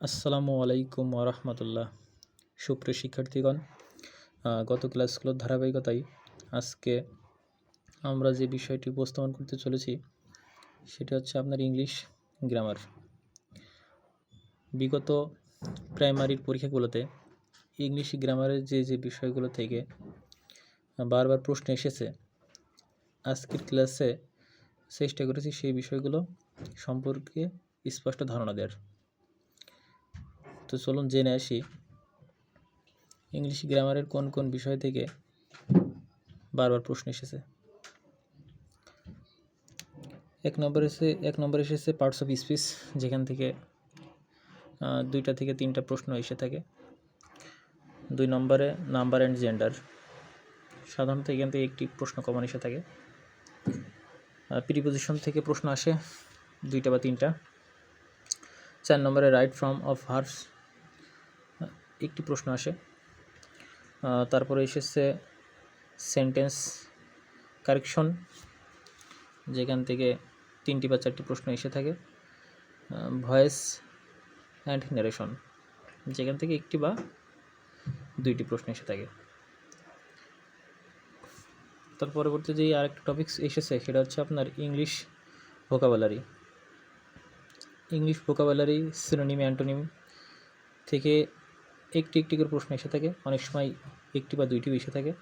আসসালামু আলাইকুম ওরহমতুল্লাহ সুপ্রিয় শিক্ষার্থীগণ গত ক্লাসগুলোর ধারাবাহিকতায় আজকে আমরা যে বিষয়টি উপস্থাপন করতে চলেছি, সেটা হচ্ছে আপনার ইংলিশ গ্রামার। বিগত প্রাইমারির পরীক্ষাগুলোতে ইংলিশ গ্রামারের যে যে বিষয়গুলো থেকে বারবার প্রশ্ন এসেছে, আজকের ক্লাসে চেষ্টা করেছি সেই বিষয়গুলো সম্পর্কে স্পষ্ট ধারণা দেওয়ার। তো চলুন জেনে আসি ইংলিশ গ্রামারের কোন কোন বিষয় থেকে বারবার প্রশ্ন এসেছে। এক নম্বর এসে, এক নম্বর এসেছে পার্টস অফ স্পিচ যেখান থেকে দুইটা থেকে তিনটা প্রশ্ন এসে থাকে। দুই নম্বরে নাম্বার অ্যান্ড জেন্ডার সাধারণত এখান থেকে একটি প্রশ্ন কমন এসে থাকে। প্রিপোজিশন থেকে প্রশ্ন আসে, দুইটা বা তিনটা। চার নম্বরে রাইট ফ্রম অফ হার্স একটি প্রশ্ন আসে। তারপরে এসেছে সেন্টেন্স কারেকশন যেখান থেকে তিনটি বা চারটি প্রশ্ন এসে থাকে। ভয়েস অ্যান্ড নারেশন যেখান থেকে একটি বা দুইটি প্রশ্ন এসে থাকে। তার পরবর্তী যে আরেকটা টপিক এসেছে, সেটা হচ্ছে আপনার English vocabulary English vocabulary synonym antonym থেকে একটি একটি করে প্রশ্ন এসে থাকে। অনেক সময় একটি বা দুইটি এসে থাকে।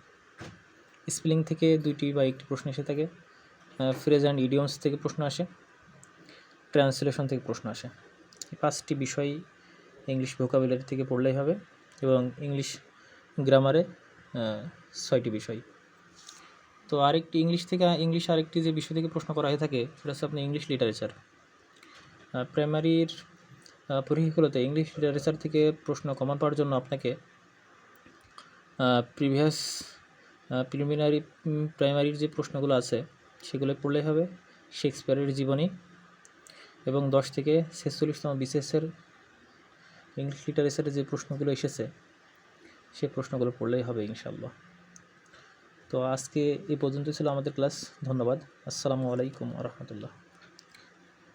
স্পেলিং থেকে দুইটি বা একটি প্রশ্ন এসে থাকে। ফ্রেজ অ্যান্ড ইডিয়মস থেকে প্রশ্ন আসে। ট্রান্সলেশন থেকে প্রশ্ন আসে। এই পাঁচটি বিষয় ইংলিশ ভোকাবুলারি থেকে পড়লেই হবে এবং ইংলিশ গ্রামারে ছয়টি বিষয়। তো আরেকটি ইংলিশ থেকে, ইংলিশ আরেকটি যে বিষয় থেকে প্রশ্ন করা হয়ে থাকে, সেটা হচ্ছে আপনার ইংলিশ লিটারেচার। প্রাইমারির পরীক্ষাগুলোতে ইংলিশ লিটারেচার থেকে প্রশ্ন কমন পাওয়ার জন্য আপনাকে প্রিভিয়াস প্রিলিমিনারি প্রাইমারির যে প্রশ্নগুলো আছে, সেগুলো পড়লেই হবে। শেক্সপিয়ারের জীবনী এবং দশ থেকে ছেচল্লিশতম বিশেষের ইংলিশ লিটারেচারের যে প্রশ্নগুলো এসেছে, সে প্রশ্নগুলো পড়লেই হবে ইনশাল্লাহ তো আজকে এই পর্যন্ত ছিল আমাদের ক্লাস ধন্যবাদ। আসসালামু আলাইকুম রহমতুল্লাহ।